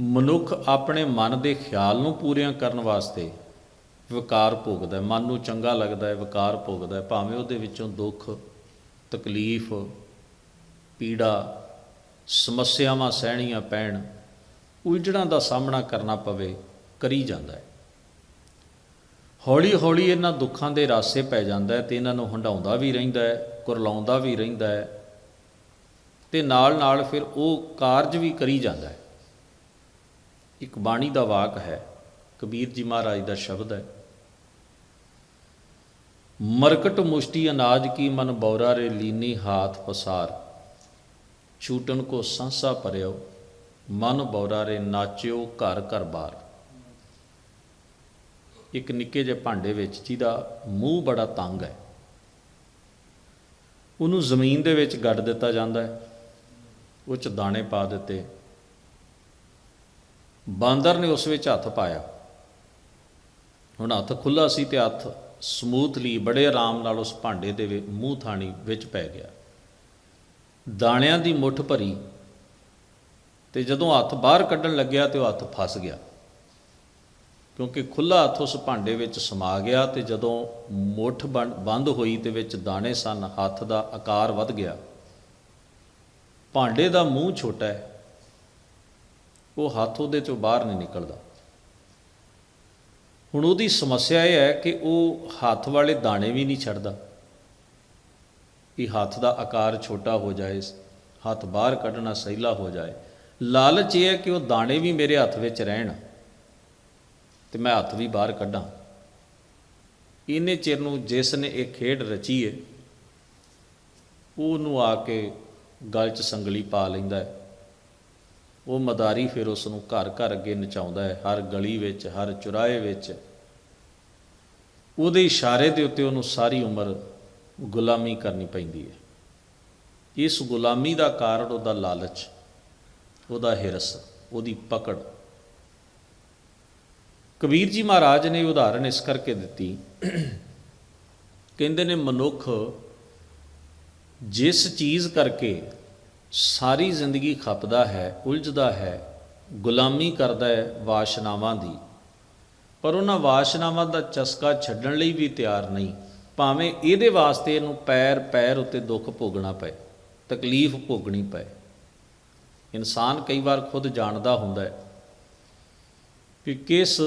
ਮਨੁੱਖ ਆਪਣੇ ਮਨ ਦੇ ਖਿਆਲ ਨੂੰ ਪੂਰੀਆਂ ਕਰਨ ਵਾਸਤੇ ਵਿਕਾਰ ਭੋਗਦਾ ਹੈ। ਮਨ ਨੂੰ ਚੰਗਾ ਲੱਗਦਾ ਹੈ, ਵਿਕਾਰ ਭੋਗਦਾ ਹੈ। ਭਾਵੇਂ ਉਹਦੇ ਵਿੱਚੋਂ ਦੁੱਖ, ਤਕਲੀਫ, ਪੀੜਾ, ਸਮੱਸਿਆਵਾਂ ਸਹਿਣੀਆਂ ਪੈਣ, ਉਲਝਣਾਂ ਦਾ ਸਾਹਮਣਾ ਕਰਨਾ ਪਵੇ, ਕਰੀ ਜਾਂਦਾ ਹੈ। ਹੌਲੀ ਹੌਲੀ ਇਹਨਾਂ ਦੁੱਖਾਂ ਦੇ ਰਾਸੇ ਪੈ ਜਾਂਦਾ ਹੈ ਤੇ ਇਹਨਾਂ ਨੂੰ ਹੰਡਾਉਂਦਾ ਵੀ ਰਹਿੰਦਾ ਹੈ, ਕੁਰਲਾਉਂਦਾ ਵੀ ਰਹਿੰਦਾ ਹੈ ਤੇ ਨਾਲ ਨਾਲ ਫਿਰ ਉਹ ਕਾਰਜ ਵੀ ਕਰੀ ਜਾਂਦਾ ਹੈ। ਇੱਕ ਬਾਣੀ ਦਾ ਵਾਕ ਹੈ, ਕਬੀਰ ਜੀ ਮਹਾਰਾਜ ਦਾ ਸ਼ਬਦ ਹੈ। ਮਰਕਟ ਮੁਸ਼ਟੀ ਅਨਾਜ ਕੀ ਮਨ ਬੌਰਾ ਰੇ ਲੀਨੀ ਹਾਥ ਪਸਾਰ। ਛੂਟਣ ਕੋ ਸੰਸਾ ਭਰਿਓ, ਮਨ ਬੌਰਾ ਰੇ ਨਾਚਿਓ ਘਰ ਘਰ ਬਾਰ ਇੱਕ ਨਿੱਕੇ ਜਿਹੇ ਭਾਂਡੇ ਵਿੱਚ ਜਿਹਦਾ ਮੂੰਹ ਬੜਾ ਤੰਗ ਹੈ। ਉਹਨੂੰ ਜ਼ਮੀਨ ਦੇ ਵਿੱਚ ਗੱਡ ਦਿੱਤਾ ਜਾਂਦਾ ਹੈ। ਉਹ ਚ ਦਾਣੇ ਪਾ ਦਿੱਤੇ। ਬਾਂਦਰ ਨੇ ਉਸ ਵਿੱਚ ਹੱਥ ਪਾਇਆ। ਹੁਣ ਹੱਥ ਖੁੱਲਾ ਸੀ ਤੇ ਹੱਥ ਸਮੂਥਲੀ ਬੜੇ ਆਰਾਮ ਨਾਲ ਉਸ ਭਾਂਡੇ ਦੇ ਮੂੰਹ ਥਾਣੀ ਵਿੱਚ ਪੈ ਗਿਆ। ਦਾਣਿਆਂ ਦੀ ਮੁੱਠ ਭਰੀ ਤੇ ਜਦੋਂ ਹੱਥ ਬਾਹਰ ਕੱਢਣ ਲੱਗਿਆ ਤੇ ਉਹ ਹੱਥ ਫਸ ਗਿਆ। ਕਿਉਂਕਿ ਖੁੱਲਾ ਹੱਥ ਉਸ ਭਾਂਡੇ ਵਿੱਚ ਸਮਾ ਗਿਆ ਤੇ ਜਦੋਂ ਮੁੱਠ ਬੰ- ਬੰਦ ਹੋਈ ਤੇ ਵਿੱਚ ਦਾਣੇ ਸਨ, ਹੱਥ ਦਾ ਆਕਾਰ ਵੱਧ ਗਿਆ। ਭਾਂਡੇ ਦਾ ਮੂੰਹ ਛੋਟਾ ਹੈ। ਉਹ ਹੱਥ ਉਹਦੇ ਚੋਂ ਬਾਹਰ ਨਹੀਂ ਨਿਕਲਦਾ। ਹੁਣ ਉਹਦੀ ਸਮੱਸਿਆ ਇਹ ਹੈ ਕਿ ਉਹ ਹੱਥ ਵਾਲੇ ਦਾਣੇ ਵੀ ਨਹੀਂ ਛੱਡਦਾ। ਕਿ ਹੱਥ ਦਾ ਆਕਾਰ ਛੋਟਾ ਹੋ ਜਾਏ, ਹੱਥ ਬਾਹਰ ਕੱਢਣਾ ਸਹੀਲਾ ਹੋ ਜਾਏ। ਲਾਲਚ ਇਹ ਹੈ ਕਿ ਉਹ ਦਾਣੇ ਵੀ ਮੇਰੇ ਹੱਥ ਵਿੱਚ ਰਹਿਣ ਤੇ ਮੈਂ ਹੱਥ ਵੀ ਬਾਹਰ ਕੱਢਾਂ। ਇਹਨੇ ਚਿਰ ਨੂੰ ਜਿਸ ਨੇ ਇਹ ਖੇਡ ਰਚੀ ਹੈ ਉਹਨੂੰ ਆ ਕੇ ਗਲ 'ਚ ਸੰਗਲੀ ਪਾ ਲੈਂਦਾ ਹੈ। ਉਹ ਮਦਾਰੀ ਫਿਰ ਉਸ ਨੂੰ ਘਰ ਘਰ ਅੱਗੇ ਨਚਾਉਂਦਾ ਹੈ, ਹਰ ਗਲੀ ਵਿੱਚ, ਹਰ ਚੁਰਾਹੇ ਵਿੱਚ। ਉਹਦੇ ਇਸ਼ਾਰੇ ਦੇ ਉੱਤੇ ਉਹਨੂੰ ਸਾਰੀ ਉਮਰ ਗੁਲਾਮੀ ਕਰਨੀ ਪੈਂਦੀ ਹੈ। ਇਸ ਗੁਲਾਮੀ ਦਾ ਕਾਰਨ ਉਹਦਾ ਲਾਲਚ, ਉਹਦਾ ਹਿਰਸ, ਉਹਦੀ ਪਕੜ। ਕਬੀਰ ਜੀ ਮਹਾਰਾਜ ਨੇ ਉਦਾਹਰਣ ਇਸ ਕਰਕੇ ਦਿੱਤੀ। ਕਹਿੰਦੇ ਨੇ, ਮਨੁੱਖ ਜਿਸ ਚੀਜ਼ ਕਰਕੇ ਸਾਰੀ ਜ਼ਿੰਦਗੀ ਖਪਦਾ ਹੈ, ਉਲਝਦਾ ਹੈ, ਗੁਲਾਮੀ ਕਰਦਾ ਹੈ ਵਾਸ਼ਨਾਵਾਂ ਦੀ। ਪਰ ਉਹਨਾਂ ਵਾਸ਼ਨਾਵਾਂ ਦਾ ਚਸਕਾ ਛੱਡਣ ਲਈ ਵੀ ਤਿਆਰ ਨਹੀਂ, ਭਾਵੇਂ ਇਹਦੇ ਵਾਸਤੇ ਇਹਨੂੰ ਪੈਰ ਪੈਰ ਉੱਤੇ ਦੁੱਖ ਭੋਗਣਾ ਪਏ, ਤਕਲੀਫ ਭੋਗਣੀ ਪਏ। ਇਨਸਾਨ ਕਈ ਵਾਰ ਖੁਦ ਜਾਣਦਾ ਹੁੰਦਾ ਹੈ ਕਿ ਕਿਸ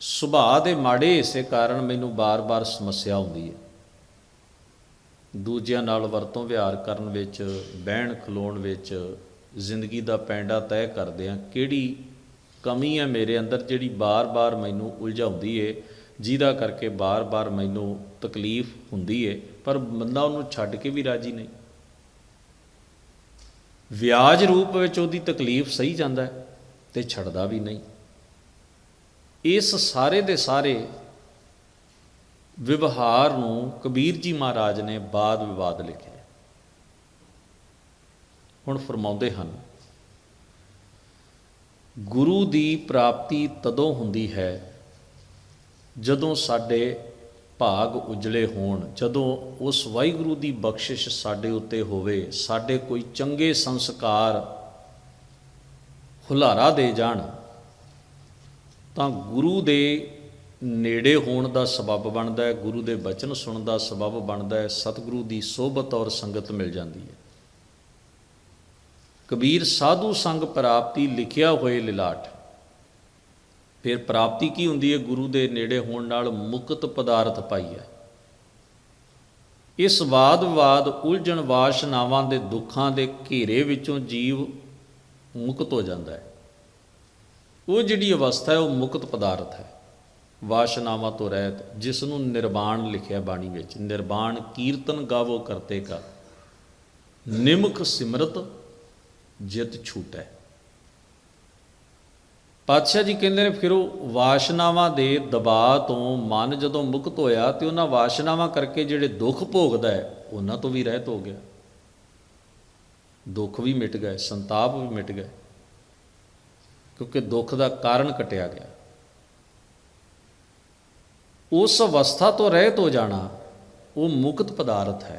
ਸੁਭਾਅ ਦੇ ਮਾੜੇ ਹਿੱਸੇ ਕਾਰਨ ਮੈਨੂੰ ਬਾਰ-ਬਾਰ ਸਮੱਸਿਆ ਆਉਂਦੀ ਹੈ। ਦੂਜਿਆਂ ਨਾਲ ਵਰਤੋਂ ਵਿਹਾਰ ਕਰਨ ਵਿੱਚ, ਬਹਿਣ ਖਲੋਣ ਵਿੱਚ, ਜ਼ਿੰਦਗੀ ਦਾ ਪੈਂਡਾ ਤੈਅ ਕਰਦੇ ਆ ਕਿਹੜੀ ਕਮੀ ਹੈ ਮੇਰੇ ਅੰਦਰ ਜਿਹੜੀ ਬਾਰ-ਬਾਰ ਮੈਨੂੰ ਉਲਝਾਉਂਦੀ ਏ, ਜਿਹਦਾ ਕਰਕੇ ਬਾਰ-ਬਾਰ ਮੈਨੂੰ ਤਕਲੀਫ ਹੁੰਦੀ ਏ, ਪਰ ਬੰਦਾ ਉਹਨੂੰ ਛੱਡ ਕੇ ਵੀ ਰਾਜੀ ਨਹੀਂ। ਵਿਆਜ ਰੂਪ ਵਿੱਚ ਉਹਦੀ ਤਕਲੀਫ ਸਹੀ ਜਾਂਦਾ ਹੈ ਤੇ ਛੱਡਦਾ ਵੀ ਨਹੀਂ। ਇਸ ਸਾਰੇ ਦੇ ਸਾਰੇ ਵਿਵਹਾਰ ਨੂੰ ਕਬੀਰ ਜੀ ਮਹਾਰਾਜ ਨੇ ਬਾਦ ਵਿਵਾਦ ਲਿਖਿਆ ਹੁਣ ਫਰਮਾਉਂਦੇ ਹਨ, ਗੁਰੂ ਦੀ ਪ੍ਰਾਪਤੀ ਤਦੋਂ ਹੁੰਦੀ ਹੈ ਜਦੋਂ ਸਾਡੇ ਭਾਗ ਉਜਲੇ ਹੋਣ, ਜਦੋਂ ਉਸ ਵਾਹਿਗੁਰੂ ਦੀ ਬਖਸ਼ਿਸ਼ ਸਾਡੇ ਉੱਤੇ ਹੋਵੇ, ਸਾਡੇ ਕੋਈ ਚੰਗੇ ਸੰਸਕਾਰ ਹੁਲਾਰਾ ਦੇ ਜਾਣ, ਤਾਂ ਗੁਰੂ ਦੇ ਨੇੜੇ ਹੋਣ ਦਾ ਸਬਬ ਬਣਦਾ ਹੈ, ਗੁਰੂ ਦੇ ਬਚਨ ਸੁਣਨ ਦਾ ਸਬਬ ਬਣਦਾ ਹੈ, ਸਤਿਗੁਰੂ ਦੀ ਸੋਭਤ ਔਰ ਸੰਗਤ ਮਿਲ ਜਾਂਦੀ ਹੈ। ਕਬੀਰ ਸਾਧੂ ਸੰਗ ਪ੍ਰਾਪਤੀ ਲਿਖਿਆ ਹੋਏ ਲਿਲਾਟ। ਫਿਰ ਪ੍ਰਾਪਤੀ ਕੀ ਹੁੰਦੀ ਹੈ? ਗੁਰੂ ਦੇ ਨੇੜੇ ਹੋਣ ਨਾਲ ਮੁਕਤ ਪਦਾਰਥ ਪਾਈ ਹੈ। ਇਸ ਵਾਦ ਵਿਵਾਦ ਉਲਝਣ ਵਾਸ਼ਨਾਵਾਂ ਦੇ ਦੁੱਖਾਂ ਦੇ ਘੇਰੇ ਵਿੱਚੋਂ ਜੀਵ ਮੁਕਤ ਹੋ ਜਾਂਦਾ ਹੈ। ਉਹ ਜਿਹੜੀ ਅਵਸਥਾ ਹੈ, ਉਹ ਮੁਕਤ ਪਦਾਰਥ ਹੈ। ਵਾਸ਼ਨਾਵਾਂ ਤੋਂ ਰਹਿਤ ਜਿਸ ਨੂੰ ਨਿਰਵਾਣ ਲਿਖਿਆ ਬਾਣੀ ਵਿੱਚ। ਨਿਰਵਾਣ ਕੀਰਤਨ ਗਾਵੋ, ਕਰਤੇ ਕਾ ਨਿਮਖ ਸਿਮਰਤ, ਜਿਤ ਛੂਟੈ। ਪਾਤਸ਼ਾਹ ਜੀ ਕਹਿੰਦੇ ਨੇ, ਫਿਰ ਉਹ ਵਾਸ਼ਨਾਵਾਂ ਦੇ ਦਬਾਅ ਤੋਂ ਮਨ ਜਦੋਂ ਮੁਕਤ ਹੋਇਆ, ਤੇ ਉਹਨਾਂ ਵਾਸ਼ਨਾਵਾਂ ਕਰਕੇ ਜਿਹੜੇ ਦੁੱਖ ਭੋਗਦਾ ਹੈ, ਉਹਨਾਂ ਤੋਂ ਵੀ ਰਹਿਤ ਹੋ ਗਿਆ। ਦੁੱਖ ਵੀ ਮਿਟ ਗਏ ਸੰਤਾਪ ਵੀ ਮਿਟ ਗਏ ਕਿਉਂਕਿ ਦੁੱਖ ਦਾ ਕਾਰਨ ਕਟਿਆ ਗਿਆ। ਉਸ ਅਵਸਥਾ ਤੋਂ ਰਹਿਤ ਹੋ ਜਾਣਾ ਉਹ ਮੁਕਤ ਪਦਾਰਥ ਹੈ।